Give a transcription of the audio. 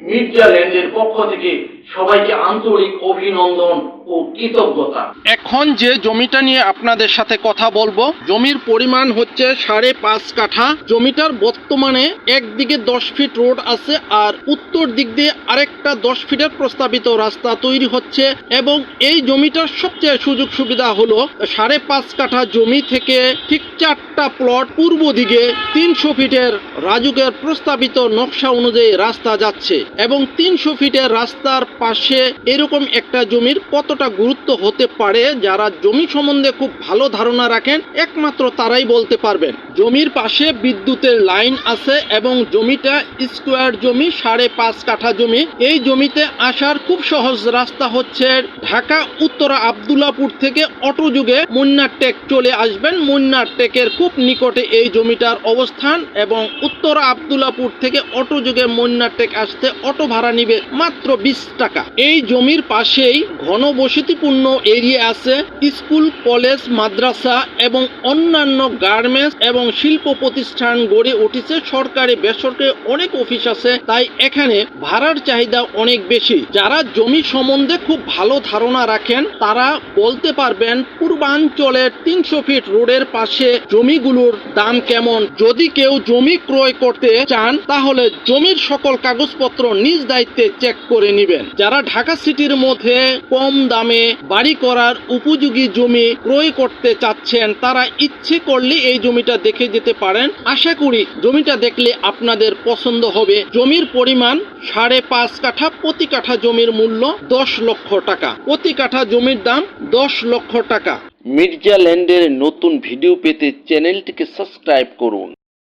মির্জা ল্যান্ডের পক্ষ থেকে সবাইকে আন্তরিক অভিনন্দন। এখন যে জমিটা নিয়ে আপনাদের সাথে কথা বলব, জমির পরিমাণ হচ্ছে সাড়ে পাঁচ কাঠা। জমিটার বর্তমানে একদিকে দশ ফিট রোড আছে আর উত্তর দিক দিয়ে আরেকটা দশ ফিটের প্রস্তাবিত রাস্তা তৈরি হচ্ছে এবং এই জমিটার সবচেয়ে সুযোগ সুবিধা হলো সাড়ে পাঁচ কাঠা জমি থেকে ঠিক চারটা প্লট পূর্ব দিকে তিনশো ফিটের রাজুকের প্রস্তাবিত নকশা অনুযায়ী রাস্তা যাচ্ছে এবং তিনশো ফিটের রাস্তার পাশে এরকম একটা জমির কতটা গুরুত্ব হতে পারে যারা জমি সম্বন্ধে খুব ভালো ধারণা রাখেন, একমাত্র তারাই বলতে পারবেন। জমির পাশে বিদ্যুতের লাইন আছে এবং জমিটা স্কোয়ার জমি, সাড়ে পাঁচ কাঠা জমি। এই জমিতে আসার খুব সহজ রাস্তা হচ্ছে ঢাকা, উত্তরা আবদুল্লাপুর থেকে অটো যুগে মুন্নার টেক চলে আসবেন। মুন্নার টেকের খুব নিকটে এই জমিটার অবস্থান এবং উত্তরা আবদুল্লাপুর থেকে অটো যুগে মুন্নার টেক আসতে অটো ভাড়া নিবে মাত্র বিশ টাকা। এই জমির পাশেই ঘনবসতিপূর্ণ এরিয়া আছে। স্কুল, কলেজ, মাদ্রাসা এবং অন্যান্য গার্মেন্টস এবং শিল্প প্রতিষ্ঠান গড়ে উঠেছে। সরকারি, বেসরকারি অনেক অফিস আছে। তাই এখানে ভাড়ার চাহিদা অনেক বেশি। যারা জমি সম্বন্ধে খুব ভালো ধারণা রাখেন, তারা বলতে পারবেন, পূর্বাঞ্চলের তিনশো ফিট রোডের পাশে জমিগুলোর দাম কেমন? যদি কেউ জমি ক্রয় করতে চান, তাহলে জমির সকল কাগজপত্র নিজ দায়িত্বে চেক করে নেবেন। যারা ঢাকা সিটির মধ্যে কম দামে বাড়ি করার উপযোগী জমি ক্রয় করতে চাচ্ছেন, তারা ইচ্ছে করলে এই জমিটা দেখে যেতে পারেন। আশা করি জমিটা দেখলে আপনাদের পছন্দ হবে। জমির পরিমাণ সাড়ে পাঁচ কাঠা, প্রতি কাঠা জমির মূল্য দশ লক্ষ টাকা। প্রতি কাঠা জমির দাম দশ লক্ষ টাকা। মির্জা ল্যান্ডের নতুন ভিডিও পেতে চ্যানেলটিকে সাবস্ক্রাইব করুন।